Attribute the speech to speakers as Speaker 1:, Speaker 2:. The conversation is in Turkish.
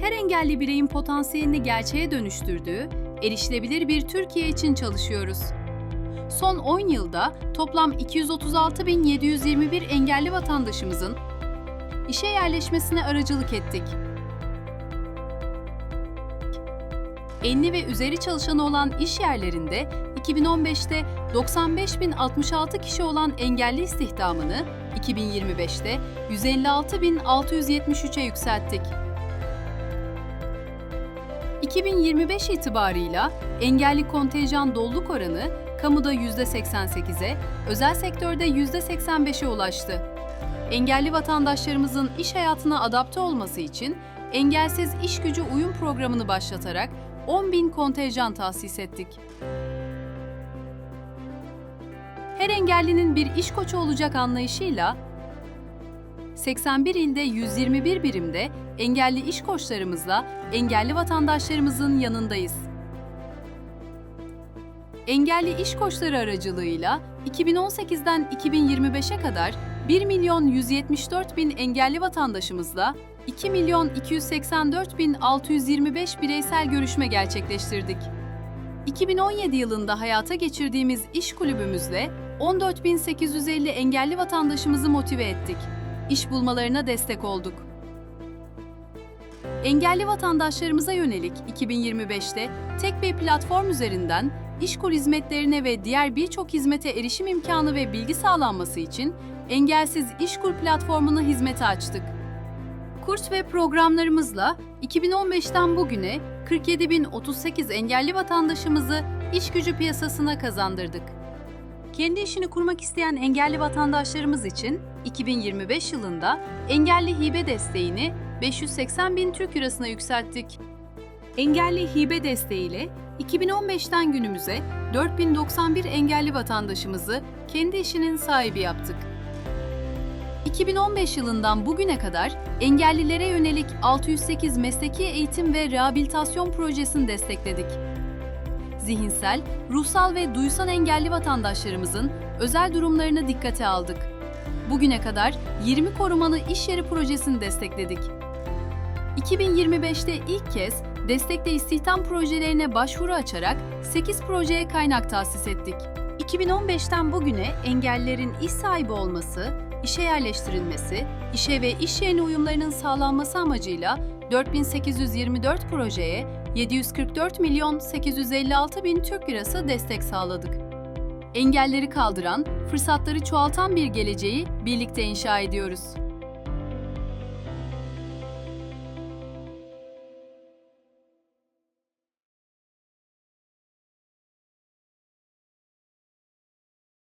Speaker 1: her engelli bireyin potansiyelini gerçeğe dönüştürdüğü, erişilebilir bir Türkiye için çalışıyoruz. Son 10 yılda toplam 236.721 engelli vatandaşımızın işe yerleşmesine aracılık ettik. Enli ve üzeri çalışanı olan iş yerlerinde 2015'te 95.066 kişi olan engelli istihdamını 2025'te 156.673'e yükselttik. 2025 itibarıyla engelli kontenjan doluluk oranı kamuda %88'e, özel sektörde %85'e ulaştı. Engelli vatandaşlarımızın iş hayatına adapte olması için engelsiz iş gücü uyum programını başlatarak 10 bin kontenjan tahsis ettik. Her engellinin bir iş koçu olacak anlayışıyla 81 ilde 121 birimde engelli iş koçlarımızla engelli vatandaşlarımızın yanındayız. Engelli iş koçları aracılığıyla 2018'den 2025'e kadar 1 milyon 174 bin engelli vatandaşımızla 2 milyon 284 bin 625 bireysel görüşme gerçekleştirdik. 2017 yılında hayata geçirdiğimiz iş kulübümüzle 14.850 engelli vatandaşımızı motive ettik. İş bulmalarına destek olduk. Engelli vatandaşlarımıza yönelik 2025'te tek bir platform üzerinden işkur hizmetlerine ve diğer birçok hizmete erişim imkanı ve bilgi sağlanması için Engelsiz İşkur platformunu hizmete açtık. Kurs ve programlarımızla 2015'ten bugüne 47.038 engelli vatandaşımızı iş gücü piyasasına kazandırdık. Kendi işini kurmak isteyen engelli vatandaşlarımız için 2025 yılında engelli hibe desteğini 580 bin Türk lirasına yükselttik. Engelli hibe desteğiyle 2015'ten günümüze 4091 engelli vatandaşımızı kendi işinin sahibi yaptık. 2015 yılından bugüne kadar engellilere yönelik 608 mesleki eğitim ve rehabilitasyon projesini destekledik. Zihinsel, ruhsal ve duysal engelli vatandaşlarımızın özel durumlarını dikkate aldık. Bugüne kadar 20 korumalı iş yeri projesini destekledik. 2025'te ilk kez destekte istihdam projelerine başvuru açarak 8 projeye kaynak tahsis ettik. 2015'ten bugüne engellilerin iş sahibi olması, işe yerleştirilmesi, işe ve iş yerine uyumlarının sağlanması amacıyla 4824 projeye 744 milyon 856 bin Türk lirası destek sağladık. Engelleri kaldıran, fırsatları çoğaltan bir geleceği birlikte inşa ediyoruz.